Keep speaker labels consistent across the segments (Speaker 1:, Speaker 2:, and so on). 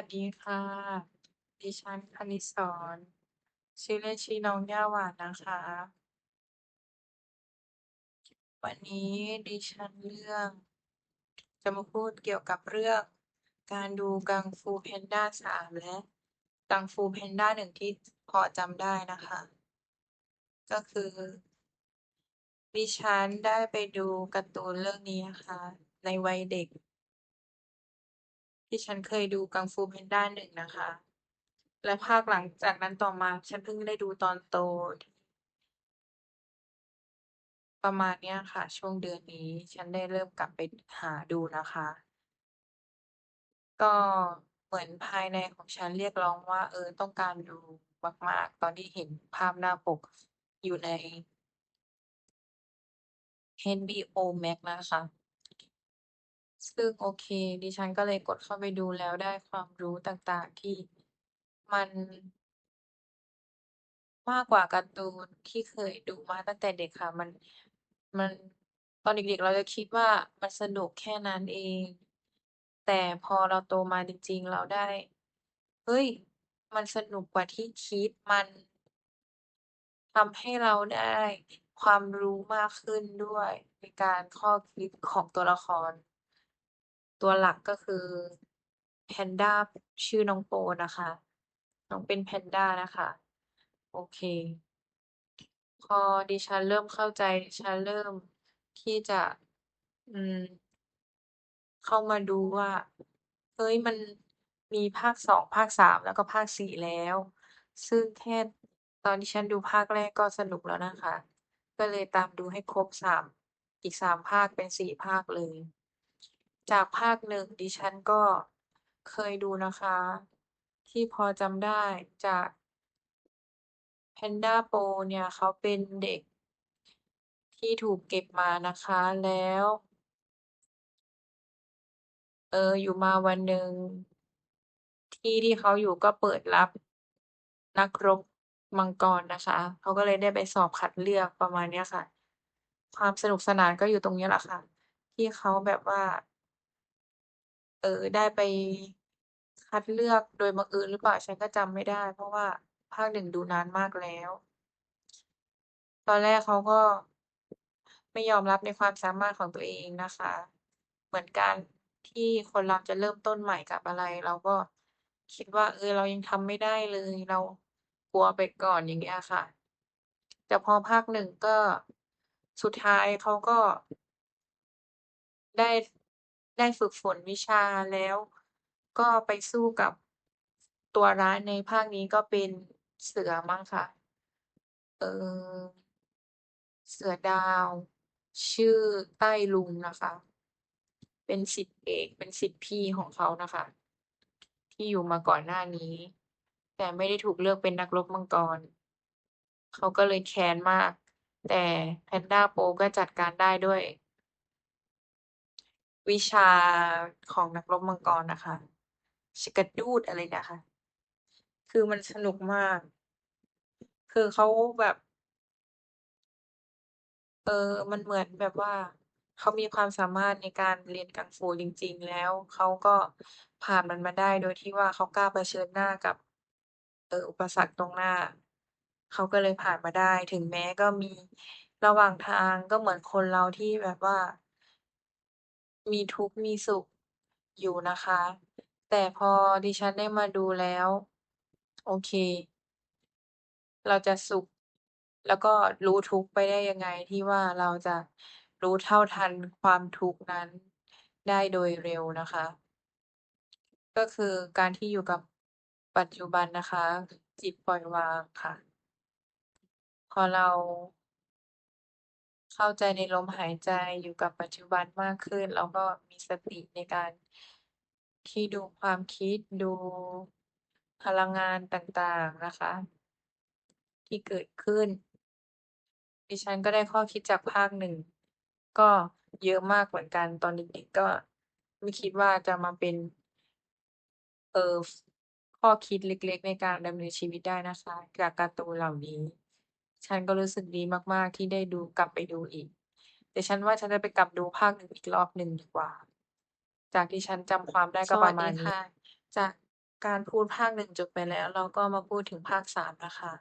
Speaker 1: วัสดีค่ะ ดิฉันคณิตสอนชื่อเล่นชื่อน้องย่าหวานนะคะ วันนี้ดิฉันเรื่อง จะมาพูดเกี่ยวกับเรื่อง การดูกังฟูแพนด้า3และกังฟูแพนด้า1ที่พอจำได้นะคะ ก็คือ ดิฉันได้ไปดูการ์ตูนเรื่องนี้นะคะ ในวัยเด็ก ที่ฉันเคยดูกังฟูแพนด้า1นะคะ และภาคหลังจากนั้นต่อมาฉันเพิ่งได้ดูตอนโต ประมาณเนี้ยค่ะ ช่วงเดือนนี้ฉันได้เริ่มกลับไปหาดูนะคะ ก็เหมือนภายในของฉันเรียกร้องว่า เออ ต้องการดูมาก ๆ ตอนที่เห็นภาพหน้าปกอยู่ใน HBO Max นะคะ ซึ่งโอเค ดิฉันก็เลยกดเข้าไปดูแล้วได้ความรู้ต่าง ๆ ที่มันมากกว่าการ์ตูนที่เคยดูมาตั้งแต่เด็กค่ะ มัน มันตอนเด็ก ๆ เราจะคิดว่ามันสนุกแค่นั้นเอง แต่พอเราโตมาจริง ๆ เราได้ เฮ้ย มันสนุกกว่าที่คิด มันทำให้เราได้ความรู้มากขึ้นด้วยในการข้อคิดของตัวละคร ตัวหลักก็คือแพนด้าชื่อน้องโปนะคะ น้องเป็นแพนด้านะคะ โอเค พอดิฉันเริ่มเข้าใจดิฉันเริ่มที่จะอืมเข้ามาดูว่า เฮ้ยมันมีภาค2ภาค3แล้วก็ภาค4แล้ว ซึ่งแค่ตอนที่ฉันดูภาคแรกก็สนุกแล้วนะคะ ก็เลยตามดูให้ครบ3อีก3ภาคเป็น4ภาคเลย จากภาค1ดิฉันก็เคยดูนะคะ ที่พอจำได้จากแพนด้าโปเนี่ย เขาเป็นเด็กที่ถูกเก็บมานะคะ แล้ว เออ อยู่มาวันหนึ่ง ที่ที่เขาอยู่ก็เปิดรับนักรบมังกรนะคะ เขาก็เลยได้ไปสอบคัดเลือกประมาณเนี้ยค่ะ ความสนุกสนานก็อยู่ตรงนี้แหละค่ะ ที่เขาแบบว่า เอ่อ ได้ไปคัดเลือกโดยบังเอิญหรือเปล่า ฉันก็จำไม่ได้ เพราะว่าภาค 1 ดูนานมากแล้ว ตอนแรกเขาก็ไม่ยอมรับในความสามารถของตัวเองนะคะ เหมือนการที่คนเราจะเริ่มต้นใหม่กับอะไร เราก็คิดว่า เออ เรายังทำไม่ได้เลย เรากลัวไปก่อน อย่างเงี้ยค่ะ แต่พอภาค 1 ก็ สุดท้ายเขาก็ ได้ ได้ฝึกฝนวิชาแล้วก็ไปสู้กับตัวร้ายในภาคนี้ก็เป็นเสือมั้งคะ เอ่อเสือดาว ชื่อใต้ลุงนะคะ เป็นศิษย์เอก เป็นศิษย์พี่ของเขานะคะ ที่อยู่มาก่อนหน้านี้ แต่ไม่ได้ถูกเลือกเป็นนักรบมังกร เขาก็เลยแค้นมาก แต่แพนด้าโปก็จัดการได้ด้วย วิชาของนักรบมังกรนะคะ Shikadooth อะไรนะคะ คือมันสนุกมาก คือเขาแบบ เออ มันเหมือนแบบว่าเขามีความสามารถในการเรียนกังฟูจริง ๆ แล้ว เขาก็ผ่านมันมาได้โดยที่ว่าเขากล้าเผชิญหน้ากับ เอออุปสรรคตรงหน้า เขาก็เลยผ่านมาได้ ถึงแม้ก็มีระหว่างทางก็เหมือนคนเราที่แบบว่า มีทุกข์มีสุขอยู่นะคะ แต่พอดิฉันได้มาดูแล้ว โอเค เราจะสุข แล้วก็รู้ทุกข์ไปได้ยังไงที่ว่าเราจะรู้เท่าทันความทุกข์นั้นได้โดยเร็วนะคะ ก็คือการที่อยู่กับปัจจุบันนะคะ จิตปล่อยวางค่ะ พอเรา เข้าใจในลมหายใจอยู่กับปัจจุบันมากขึ้นเราก็มีสติในการที่ดูความคิดดูพลังงานต่างๆนะคะ ที่เกิดขึ้น ดิฉันก็ได้ข้อคิดจากภาค1ก็เยอะมากเหมือนกันตอนเด็กๆก็ไม่คิดว่าจะมาเป็นเอ่อข้อคิดเล็กๆ ในการดำเนินชีวิตได้นะคะ จากการ์ตูนเหล่านี้ ฉันก็รู้สึกดีมาก ๆ ที่ได้ดูกลับไปดูอีก แต่ฉันว่าฉันจะไปกลับดูภาค1อีกรอบหนึ่งดีกว่า จากที่ฉันจำความได้ก็ประมาณนี้จากการพูดภาค1จบไปแล้ว เราก็มาพูดถึงภาค3นะคะ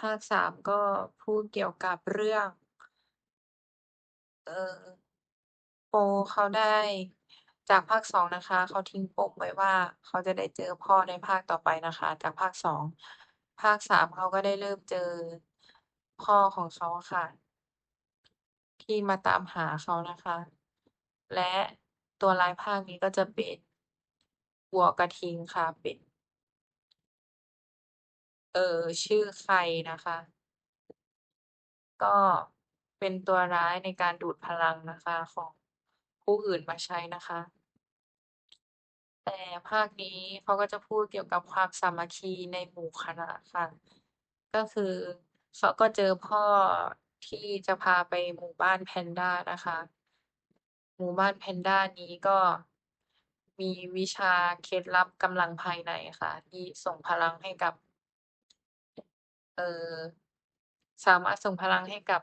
Speaker 1: ภาค3ก็พูดเกี่ยวกับเรื่อง เอ่อ โปเขาได้ จากภาค2นะคะ เขาทิ้งปมไว้ว่าเขาจะได้เจอพ่อในภาคต่อไปนะคะ จากภาค2ภาค3เขาก็ได้เริ่มเจอ พ่อของเขาค่ะ ที่มาตามหาเขานะคะ และตัวร้ายภาคนี้ก็จะเป็นวัวกระทิงค่ะ เป็น เอ่อ ชื่อไครนะคะ ก็เป็นตัวร้ายในการดูดพลังนะคะของผู้อื่นมาใช้นะคะ แต่ภาคนี้เขาก็จะพูดเกี่ยวกับความสามัคคีในหมู่คณะค่ะ ก็คือ เขาก็เจอพ่อที่จะพาไปหมู่บ้านแพนด้านะคะ หมู่บ้านแพนด้านี้ก็มีวิชาเคล็ดลับกำลังภายในค่ะ ที่ส่งพลังให้กับ เอ่อ สามารถส่งพลังให้กับ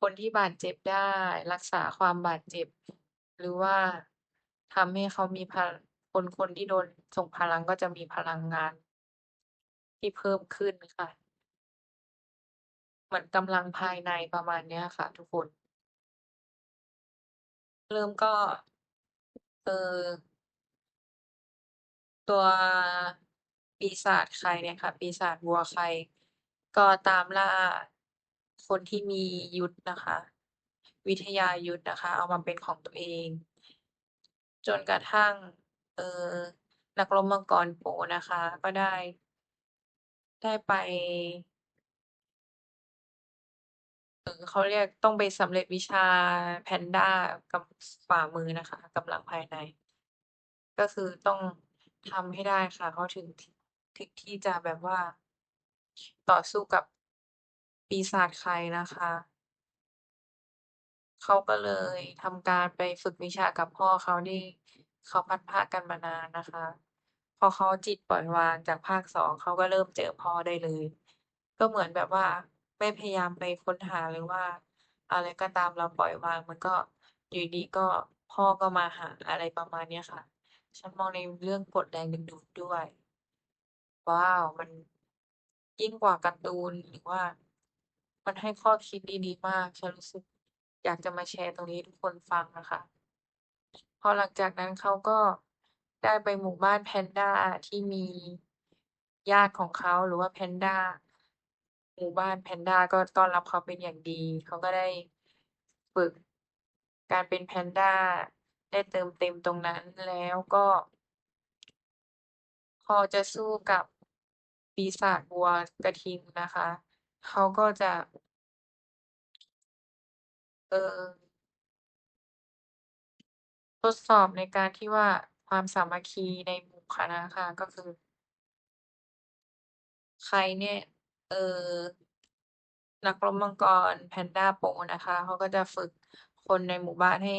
Speaker 1: คนที่บาดเจ็บได้ รักษาความบาดเจ็บ หรือว่าทำให้เขามีพะคนคนที่โดนส่งพลังก็จะมีพลังงานที่เพิ่มขึ้นค่ะ เหมือนกำลังภายในประมาณเนี้ยค่ะทุกคน เริ่มก็ เออ ตัวปีศาจไครเนี่ยค่ะ ปีศาจวัวไคร ก็ตามล่าคนที่มียุทธนะคะ วิทยายุทธนะคะ เอามาเป็นของตัวเอง จนกระทั่ง เออนักรบมังกรโปนะคะ ก็ได้ ได้ไป เอ่อเขาเรียกต้องไปสำเร็จวิชาแพนด้ากับฝ่ามือนะคะกำลังภายใน ก็คือต้องทำให้ได้ค่ะเขาถึงถถึงที่จะแบบว่า ต่อสู้กับปีศาจไครนะคะเขาก็เลยทำการไปฝึกวิชากับพ่อเขาที่เขาพัดพรากันมานานนะคะ พอเขาจิตปล่อยวางจากภาค2เขาก็เริ่มเจอพ่อได้เลย ก็เหมือนแบบว่า ไม่พยายามไปค้นหาหรือว่าอะไรก็ตามเราปล่อยวาง มันก็อยู่ดีก็พ่อก็มาหาอะไรประมาณเนี้ยค่ะ ฉันมองในเรื่องกฎแรงดึงดูดด้วย ว้าว มันยิ่งกว่าการ์ตูนหรือว่า มันให้ข้อคิดดีๆมาก ฉันรู้สึกอยากจะมาแชร์ตรงนี้ทุกคนฟังอะคะ พอหลังจากนั้นเขาก็ได้ไปหมู่บ้านแพนด้าที่มีญาติของเขาหรือว่าแพนด้า หมู่บ้านแพนด้าก็ต้อนรับเขาเป็นอย่างดี เขาก็ได้ฝึกการเป็นแพนด้า ได้เติมเต็มตรงนั้นแล้วก็พอจะสู้กับปีศาจวัวกระทิงนะคะ เขาก็จะเอ่อทดสอบในการที่ว่าความสามัคคีในหมู่คณะค่ะก็คือไครเนี่ย เอ่อ นักรบมังกร แพนด้าโปนะคะ เขาก็จะฝึกคนในหมู่บ้านให้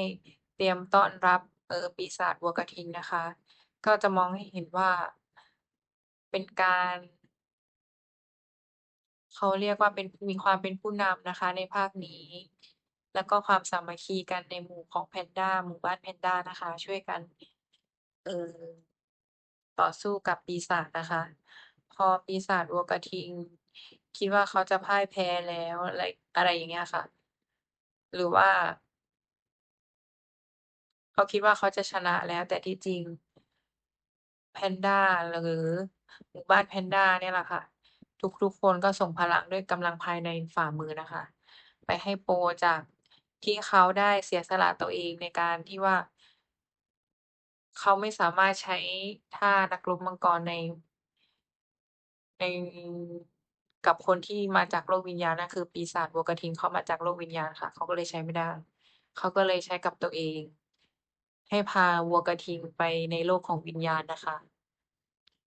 Speaker 1: เตรียมต้อนรับ เอ่อ ปีศาจวัวกระทิงนะคะ ก็จะมองให้เห็นว่า เป็นการ เขาเรียกว่าเป็น มีความเป็นผู้นำนะคะในภาคนี้ แล้วก็ความสามัคคีกันในหมู่ของแพนด้า หมู่บ้านแพนด้านะคะ ช่วยกัน เอ่อ ต่อสู้กับปีศาจนะคะ พอปีศาจวัวกระทิง คิดว่าเขาจะพ่ายแพ้แล้ว อะไร อะไรอย่างเงี้ยค่ะ หรือว่า เขาคิดว่าเขาจะชนะแล้ว แต่ที่จริง แพนด้า หรือหมู่บ้านแพนด้าเนี่ยแหละค่ะ ทุก ๆ คนก็ส่งพลังด้วยกำลังภายในฝ่ามือนะคะ ไปให้โปจากที่เขาได้เสียสละตัวเองในการที่ว่า เขาไม่สามารถใช้ท่านักรบมังกรใน ใน กับคนที่มาจากโลกวิญญาณนั่นคือปีศาจวัวกระทิง เขามาจากโลกวิญญาณค่ะ เขาก็เลยใช้ไม่ได้ เขาก็เลยใช้กับตัวเอง ให้พาวัวกระทิงไปในโลกของวิญญาณนะคะ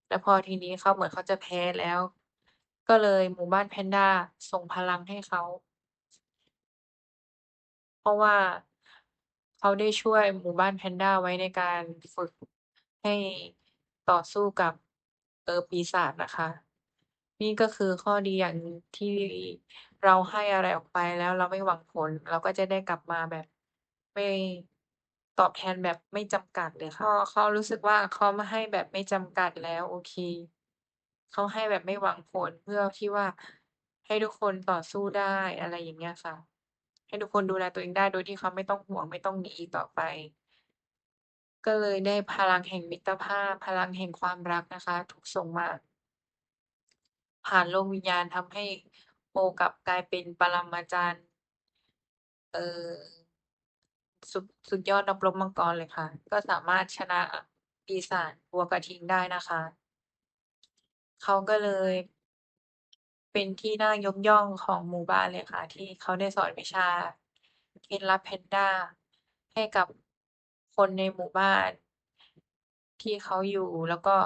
Speaker 1: แล้วพอทีนี้เขา เหมือนเขาจะแพ้แล้ว ก็เลยหมู่บ้านแพนด้าส่งพลังให้เขา เพราะว่าเขาได้ช่วยหมู่บ้านแพนด้าไว้ในการฝึกให้ต่อสู้กับ เอ่อ ปีศาจนะคะ นี่ก็คือข้อดีอย่างหนึ่งที่เราให้อะไรออกไปแล้วเราไม่หวังผล เราก็จะได้กลับมาแบบไม่ตอบแทนแบบไม่จำกัดเลยค่ะอเขารู้สึกว่าเขามาให้แบบไม่จำกัดแล้ว โอเค เขาให้แบบไม่หวังผล เพื่อที่ว่าให้ทุกคนต่อสู้ได้ อะไรอย่างเงี้ยค่ะ ให้ทุกคนดูแลตัวเองได้โดยที่เขาไม่ต้องห่วง ไม่ต้องหนีอีกต่อไป ก็เลยได้พลังแห่งมิตรภาพ พลังแห่งความรักนะคะ ถูกส่งมา ผ่านโลกวิญญาณทำให้โอกลับกลายเป็นปรมาจารย์ เออสุดสุดยอดนักรบมังกรเลยค่ะ ก็สามารถชนะปีศาจวัวกระทิงได้นะคะ เขาก็เลย เป็นที่น่ายกย่องของหมู่บ้านเลยค่ะ ที่เขาได้สอนวิชาเคล็ดลับแพนด้า ให้กับคนในหมู่บ้าน ที่เขาอยู่แล้วก็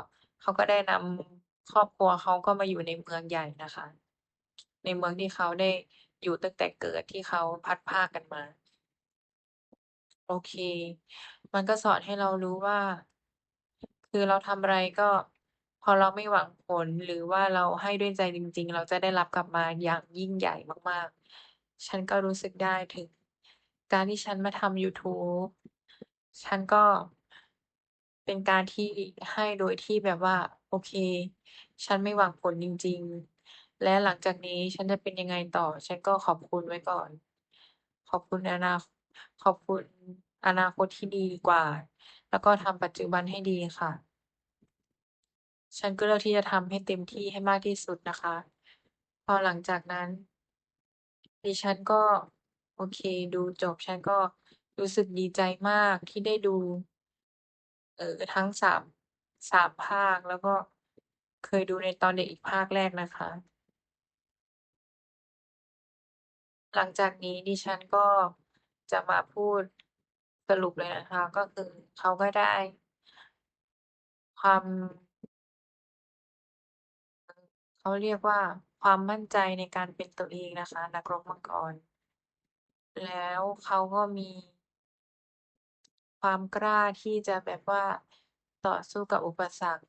Speaker 1: เขาก็ได้นำ ครอบครัวเขาก็มาอยู่ในเมืองใหญ่นะคะ ในเมืองที่เขาได้อยู่ตั้งแต่เกิดที่เขาพัดพากันมา โอเค มันก็สอนให้เรารู้ว่า คือเราทำอะไรก็ พอเราไม่หวังผลหรือว่าเราให้ด้วยใจจริง ๆ เราจะได้รับกลับมาอย่างยิ่งใหญ่มากๆ ฉันก็รู้สึกได้ถึง การที่ฉันมาทำยูทูบฉันก็เป็นการที่ให้โดยที่แบบว่า โอเค ฉันไม่หวังผลจริง ๆ และหลังจากนี้ฉันจะเป็นยังไงต่อ ฉันก็ขอบคุณไว้ก่อน ขอบคุณอนา ขอบคุณอนาคตที่ดีกว่า แล้วก็ทำปัจจุบันให้ดีค่ะ ฉันก็เลือกที่จะทำให้เต็มที่ให้มากที่สุดนะคะ พอหลังจากนั้น ดิฉันก็ โอเค ดูจบ ฉันก็รู้สึกดีใจมากที่ได้ดู เอ่อ ทั้งสาม 3- 3ภาค แล้วก็เคยดูในตอนเด็กอีกภาคแรกนะคะ หลังจากนี้ดิฉันก็จะมาพูดสรุปเลยนะคะ ก็คือเขาก็ได้ ความเขาเรียกว่าความมั่นใจในการเป็นตัวเองนะคะ นักรบมังกร แล้วเขาก็มีความกล้าที่จะแบบว่า ต่อสู้กับอุปสรรค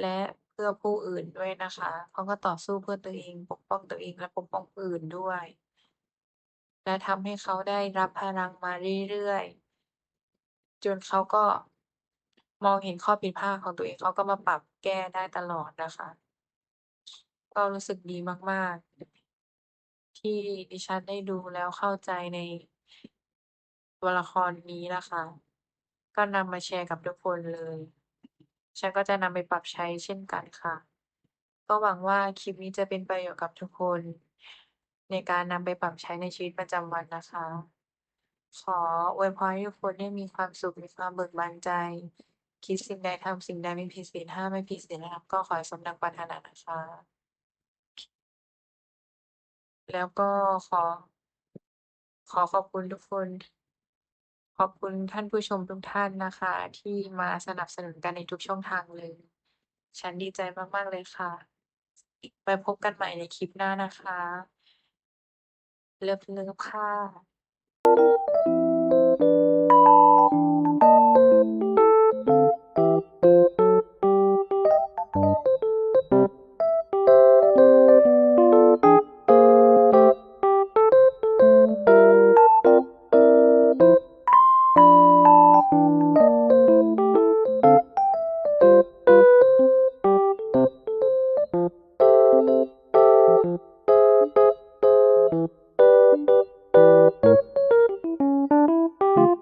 Speaker 1: และเพื่อผู้อื่นด้วยนะคะ เขาก็ต่อสู้เพื่อตัวเอง ปกป้องตัวเองและปกป้องผู้อื่นด้วย และทำให้เขาได้รับพลังมาเรื่อยๆ จนเขาก็มองเห็นข้อผิดพลาดของตัวเองเขาก็มาปรับแก้ได้ตลอดนะคะ ก็รู้สึกดีมากๆ ที่ดิฉันได้ดูแล้วเข้าใจในตัวละครนี้นะคะ ก็นำมาแชร์กับทุกคนเลย ฉันก็จะนำไปปรับใช้เช่นกันค่ะ ก็หวังว่าคลิปนี้จะเป็นประโยชน์กับทุกคน ในการนำไปปรับใช้ในชีวิตประจำวันนะคะ ขออวยพรให้ทุกคนได้มีความสุข มีความเบิกบานใจ คิดสิ่งใดทำสิ่งใดไม่ผิดศีล5ไม่ผิดศีลธรรมก็ขอให้สมดังปรารถนานะคะ แล้วก็ขอ ขอขอบคุณทุกคน ขอบคุณท่านผู้ชมทุกท่านนะคะ ที่มาสนับสนุนกันในทุกช่องทางเลย ฉันดีใจมาก ๆ เลยค่ะ ไปพบกันใหม่ในคลิปหน้านะคะ เลิฟเลิฟค่ะ